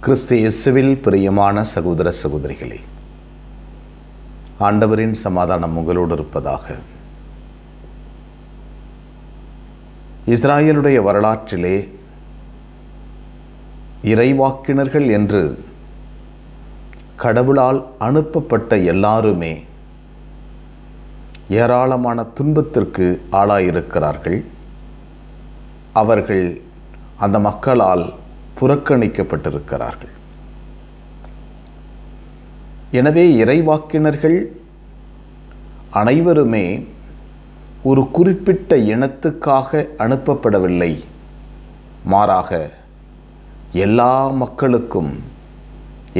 கிறிஸ்து இயேசுவில் பிரியமான சகோதர சகோதரிகளே ஆண்டவரின் சமாதானம் உங்களோடு இருப்பதாக இஸ்ராயலுடைய வரலாற்றிலே இறைவாக்கினர்கள் என்று கடவுளால் அனுப்பப்பட்ட எல்லாருமே ஏராளமான துன்பத்திற்கு ஆளாயிருக்கிறார்கள். அவர்கள் அந்த மக்களால் புறக்கணிக்கப்பட்டிருக்கிறார்கள். எனவே இறைவாக்கினர்கள் அனைவருமே ஒரு குறிப்பிட்ட இனத்துக்காக அனுப்பப்படவில்லை. மாறாக எல்லா மக்களுக்கும்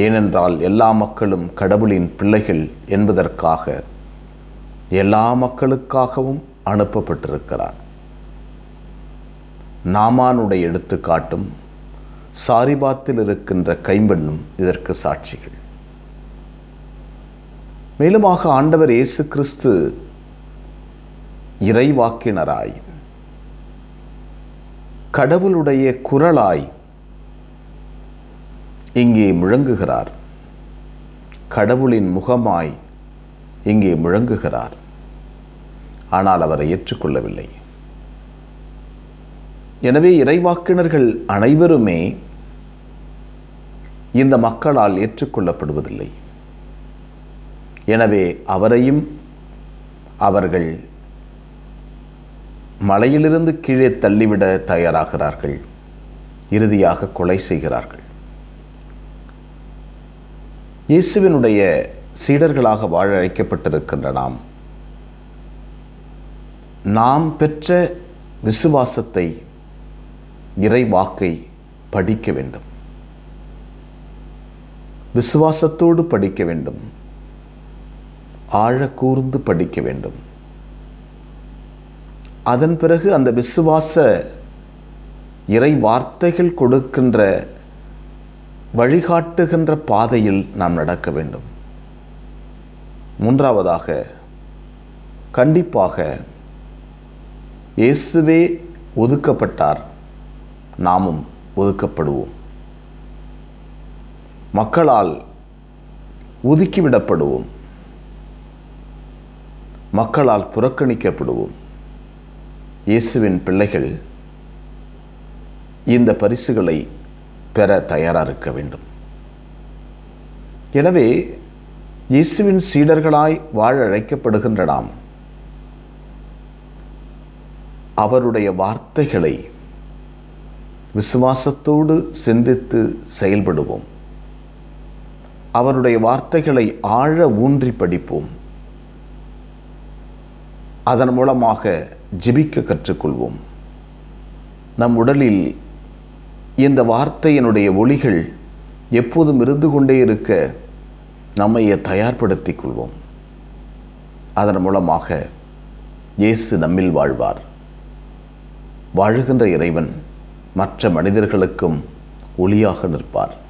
ஏனென்றால் எல்லா மக்களும் கடவுளின் பிள்ளைகள் என்பதற்காக எல்லா மக்களுக்காகவும் அனுப்பப்பட்டிருக்கிறார். நாமானுடைய எடுத்துக்காட்டும் சாரிபாத்தில் இருக்கின்ற கைம்பெண்ணும் இதற்கு சாட்சிகள். மேலுமாக ஆண்டவர் இயேசு கிறிஸ்து இறைவாக்கினராய் கடவுளுடைய குரலாய் இங்கே முழங்குகிறார். கடவுளின் முகமாய் இங்கே முழங்குகிறார். ஆனால் அவரை ஏற்றுக்கொள்ளவில்லை. எனவே இறைவாக்கினர்கள் அனைவருமே இந்த மக்களால் ஏற்றுக்கொள்ளப்படுவதில்லை. எனவே அவரையும் அவர்கள் மலையிலிருந்து கீழே தள்ளிவிட தயாராகிறார்கள். இறுதியாக கொலை செய்கிறார்கள். இயேசுவினுடைய சீடர்களாக வாழ அழைக்கப்பட்டிருக்கின்ற நாம் நாம் பெற்ற விசுவாசத்தை இறைவாக்கை படிக்க வேண்டும். விசுவாசத்தோடு படிக்க வேண்டும். ஆழ கூர்ந்து படிக்க வேண்டும். அதன் பிறகு அந்த விசுவாச இறை வார்த்தைகள் கொடுக்கின்ற வழிகாட்டுகின்ற பாதையில் நாம் நடக்க வேண்டும். மூன்றாவதாக கண்டிப்பாக இயேசுவே ஒதுக்கப்பட்டார். நாமும் ஒதுக்கப்படுவோம். மக்களால் ஒதுக்கிவிடப்படுவோம். மக்களால் புறக்கணிக்கப்படுவோம். இயேசுவின் பிள்ளைகள் இந்த பரிசுகளை பெற தயாராக இருக்க வேண்டும். எனவே இயேசுவின் சீடர்களாய் வாழ அழைக்கப்படுகின்ற நாம் அவருடைய வார்த்தைகளை விசுவாசத்தோடு சிந்தித்து செயல்படுவோம். அவருடைய வார்த்தைகளை ஆழ ஊன்றி படிப்போம். அதன் மூலமாக ஜிபிக்க கற்றுக்கொள்வோம். நம் உடலில் இந்த வார்த்தையினுடைய ஒளிகள் எப்போதும் இருந்து கொண்டே இருக்க நம்மையை தயார்படுத்திக் கொள்வோம். அதன் மூலமாக இயேசு நம்மில் வாழ்வார். வாழுகின்ற இறைவன் மற்ற மனிதர்களுக்கும் ஒளியாக நிற்பார்.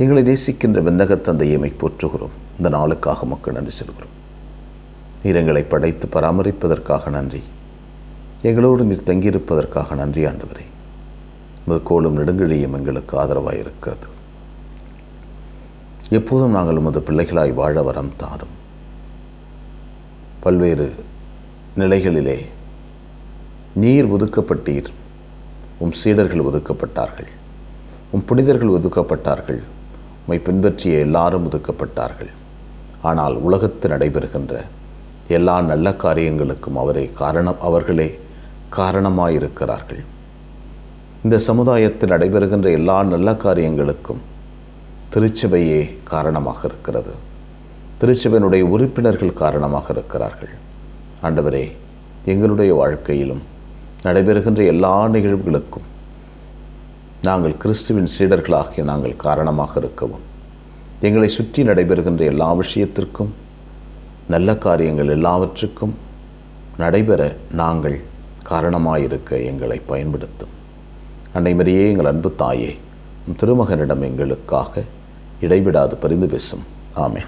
எங்களை நேசிக்கின்ற விந்தக தந்தையமை போற்றுகிறோம். இந்த நாளுக்காக மக்கள் நன்றி செல்கிறோம். நீரங்களை படைத்து பராமரிப்பதற்காக நன்றி. எங்களோடு நீர் தங்கியிருப்பதற்காக நன்றி ஆண்டவரே. உமது கோலும் நெடுங்கிழியும் எங்களுக்கு ஆதரவாக இருக்கிறது எப்போதும் நாங்கள் உமது பிள்ளைகளாய் வாழ வரம் தாரும். பல்வேறு நிலைகளிலே நீர் ஒதுக்கப்பட்டீர். உம் சீடர்கள் ஒதுக்கப்பட்டார்கள். உம் புனிதர்கள் ஒதுக்கப்பட்டார்கள். உம்மை பின்பற்றிய எல்லாரும் ஒதுக்கப்பட்டார்கள். ஆனால் உலகத்தில் நடைபெறுகின்ற எல்லா நல்ல காரியங்களுக்கும் அவரே காரணம் அவர்களே காரணமாயிருக்கிறார்கள். இந்த சமுதாயத்தில் நடைபெறுகின்ற எல்லா நல்ல காரியங்களுக்கும் திருச்சபையே காரணமாக இருக்கிறது. திருச்சபையினுடைய உறுப்பினர்கள் காரணமாக இருக்கிறார்கள். ஆண்டவரே எங்களுடைய வாழ்க்கையிலும் நடைபெறுகின்ற எல்லா நிகழ்வுகளுக்கும் நாங்கள் கிறிஸ்துவின் சீடர்களாகிய நாங்கள் காரணமாக இருக்கவும் எங்களை சுற்றி நடைபெறுகின்ற எல்லா விஷயத்திற்கும் நல்ல காரியங்கள் எல்லாவற்றுக்கும் நடைபெற நாங்கள் காரணமாயிருக்க எங்களை பயன்படுத்தும். அன்னைமரியே எங்கள் அன்பு தாயே திருமகனிடம் எங்களுக்காக இடைவிடாது பரிந்து பேசும். ஆமே